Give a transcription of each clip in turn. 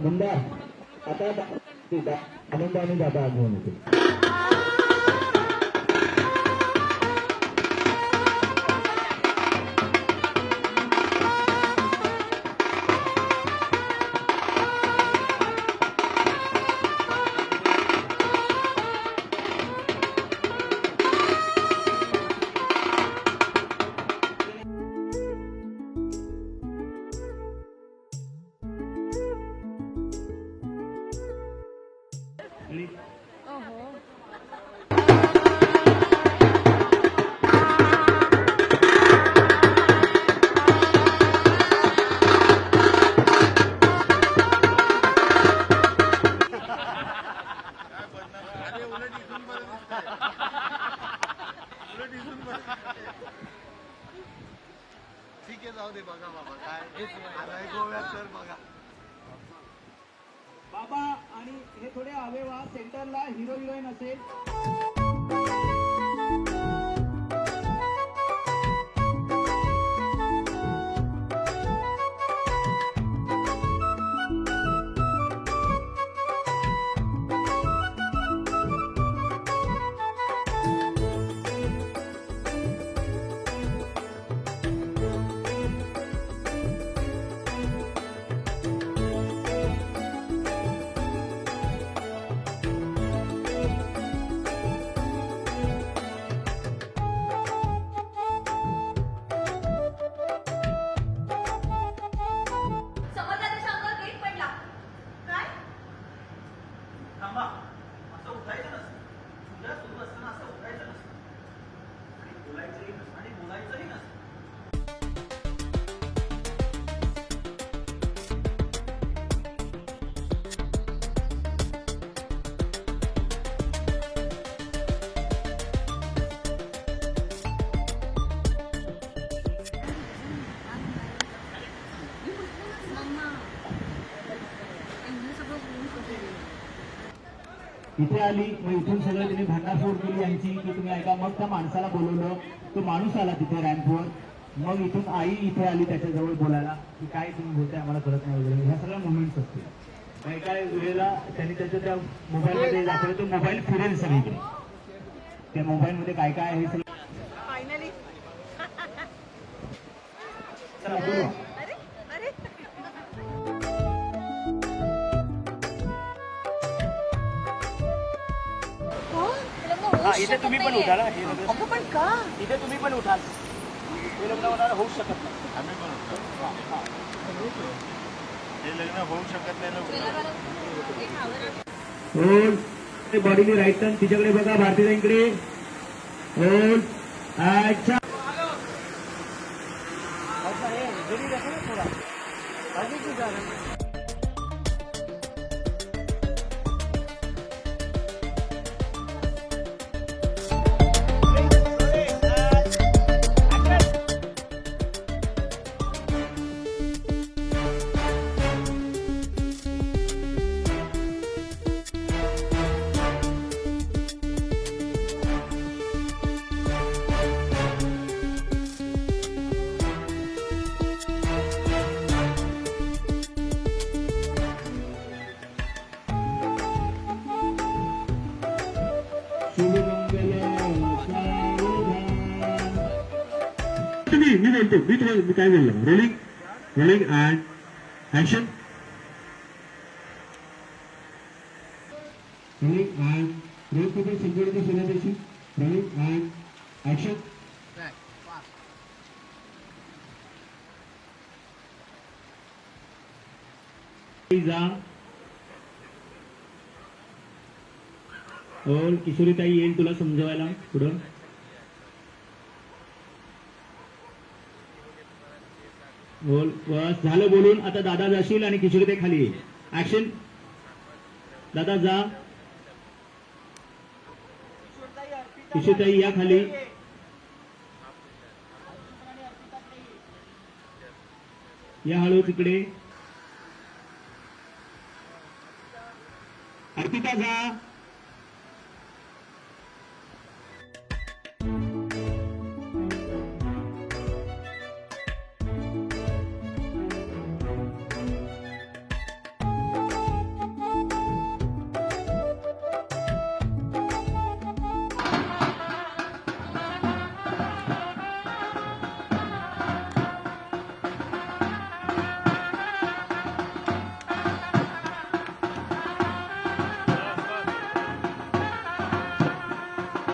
menunda atau tidak menunda-nunda bangun itu. जाऊ दे बघा बाबा काय आलाय गोव्यात तर बघा. बाबा आणि हे थोडे हवे वा सेंटरला हिरो हिरोईन असेल. इथे आली मग इथून सगळं तिने भांडाफोड केली यांची की तुम्ही ऐका मग त्या माणसाला बोलवलं तो माणूस आला तिथे रॅम्पवर. मग इथून आई इथे आली त्याच्याजवळ बोलायला की काय तुम्ही बोलताय आम्हाला कळत नाही वगैरे. ह्या सगळ्या मुवमेंट्स असतील. काय वेळेला त्यांनी त्याच्या त्या मोबाईलमध्ये दाखवलं तो मोबाईल फिरेल सगळीकडे. त्या मोबाईलमध्ये काय काय आहे सगळं. फायनली हा इथे तुम्ही पण उठाल हे लग्न- अगं पण का? इथे तुम्ही पण उठाल हे लग्न होणार होऊच शकत नाही. आम्ही पण होतो हे लग्न होऊ शकत नाही ना होल्ड बॉडीने राईट टर्न तिच्याकडे बघा भारतीयांकडे होल्ड अच्छा. तुम्ही मी बोलतो मी तुम्हाला मी काय बोललो rolling rolling and action rolling and roll कुठे सिंगल सुरुवातीची रोलिंग अँड ऍक्शन और किशोरी ताई येईल तुला समजवायला पुढं. बोल झालं बोलून आता दादा जाशील आणि किशोरी ते खाली. ऍक्शन दादा जा. किशोरताई या खाली. या हळू तिकडे. अर्पिता जा.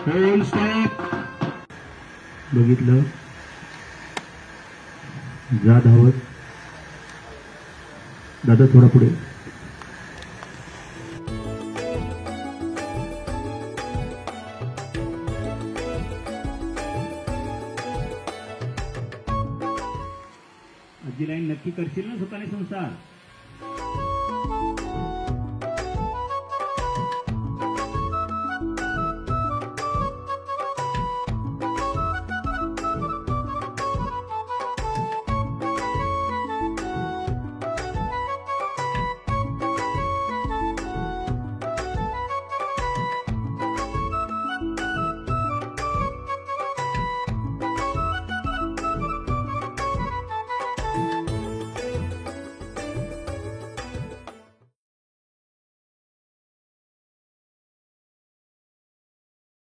होल स्टॉप बघितलं. जा धावत. दादा थोडा पुढे. आजी लाईन नक्की करशील ना स्वतःने संसार?